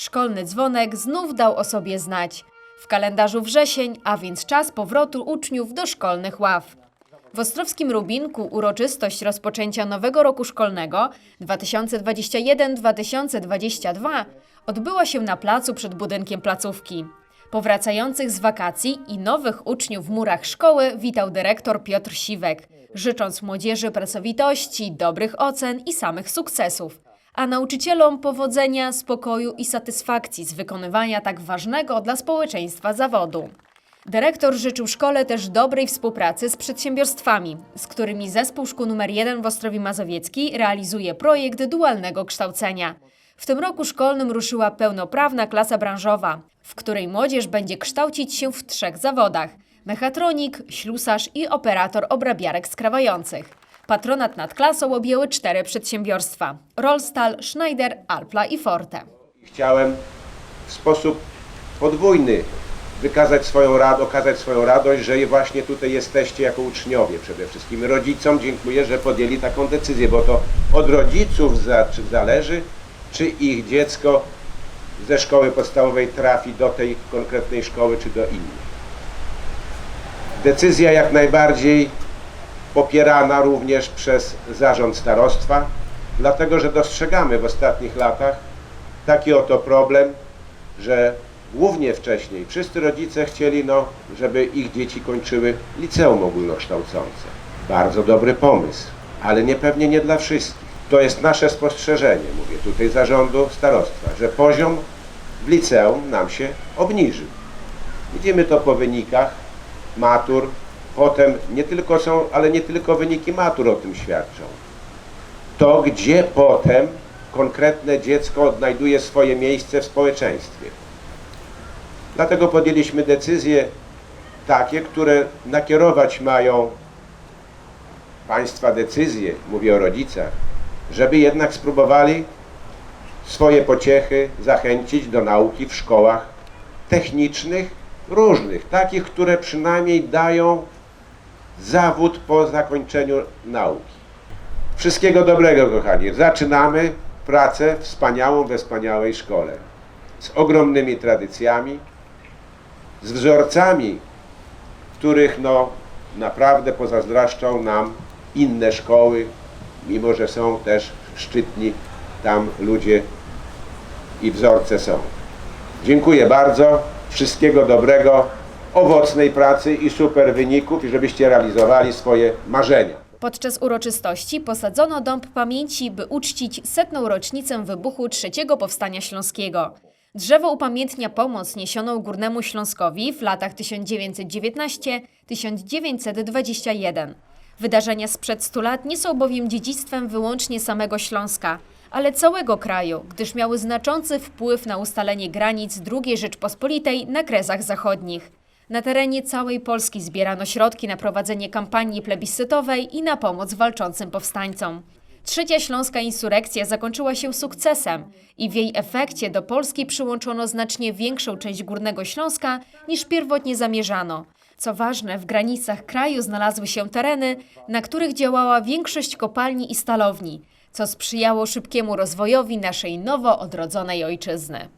Szkolny dzwonek znów dał o sobie znać. W kalendarzu wrzesień, a więc czas powrotu uczniów do szkolnych ław. W Ostrowskim Rubinku uroczystość rozpoczęcia nowego roku szkolnego 2021-2022 odbyła się na placu przed budynkiem placówki. Powracających z wakacji i nowych uczniów w murach szkoły witał dyrektor Piotr Siwek, życząc młodzieży pracowitości, dobrych ocen i samych sukcesów, a nauczycielom powodzenia, spokoju i satysfakcji z wykonywania tak ważnego dla społeczeństwa zawodu. Dyrektor życzył szkole też dobrej współpracy z przedsiębiorstwami, z którymi zespół szkół nr 1 w Ostrowi Mazowieckiej realizuje projekt dualnego kształcenia. W tym roku szkolnym ruszyła pełnoprawna klasa branżowa, w której młodzież będzie kształcić się w trzech zawodach: mechatronik, ślusarz i operator obrabiarek skrawających. Patronat nad klasą objęły cztery przedsiębiorstwa: Rolstal, Schneider, Alpla i Forte. Chciałem w sposób podwójny wykazać swoją radość, okazać swoją radość, że właśnie tutaj jesteście jako uczniowie przede wszystkim. Rodzicom dziękuję, że podjęli taką decyzję, bo to od rodziców zależy, czy ich dziecko ze szkoły podstawowej trafi do tej konkretnej szkoły, czy do innej. Decyzja jak najbardziej popierana również przez zarząd starostwa, dlatego że dostrzegamy w ostatnich latach taki oto problem, że głównie wcześniej wszyscy rodzice chcieli, no, żeby ich dzieci kończyły liceum ogólnokształcące. Bardzo dobry pomysł, ale nie pewnie nie dla wszystkich. To jest nasze spostrzeżenie, mówię tutaj zarządu starostwa, że poziom w liceum nam się obniżył. Widzimy to po wynikach matur, potem nie tylko są, ale nie tylko wyniki matur o tym świadczą. To, gdzie potem konkretne dziecko odnajduje swoje miejsce w społeczeństwie. Dlatego podjęliśmy decyzje takie, które nakierować mają Państwa decyzje, mówię o rodzicach, żeby jednak spróbowali swoje pociechy zachęcić do nauki w szkołach technicznych, różnych, takich, które przynajmniej dają zawód po zakończeniu nauki. Wszystkiego dobrego, kochani. Zaczynamy pracę wspaniałą we wspaniałej szkole. Z ogromnymi tradycjami, z wzorcami, których no naprawdę pozazdraszczą nam inne szkoły, mimo że są też szczytni tam ludzie i wzorce są. Dziękuję bardzo, wszystkiego dobrego, owocnej pracy i super wyników i żebyście realizowali swoje marzenia. Podczas uroczystości posadzono dąb pamięci, by uczcić setną rocznicę wybuchu III Powstania Śląskiego. Drzewo upamiętnia pomoc niesioną Górnemu Śląskowi w latach 1919-1921. Wydarzenia sprzed 100 lat nie są bowiem dziedzictwem wyłącznie samego Śląska, ale całego kraju, gdyż miały znaczący wpływ na ustalenie granic II Rzeczpospolitej na kresach zachodnich. Na terenie całej Polski zbierano środki na prowadzenie kampanii plebiscytowej i na pomoc walczącym powstańcom. Trzecia śląska insurekcja zakończyła się sukcesem i w jej efekcie do Polski przyłączono znacznie większą część Górnego Śląska niż pierwotnie zamierzano. Co ważne, w granicach kraju znalazły się tereny, na których działała większość kopalni i stalowni, co sprzyjało szybkiemu rozwojowi naszej nowo odrodzonej ojczyzny.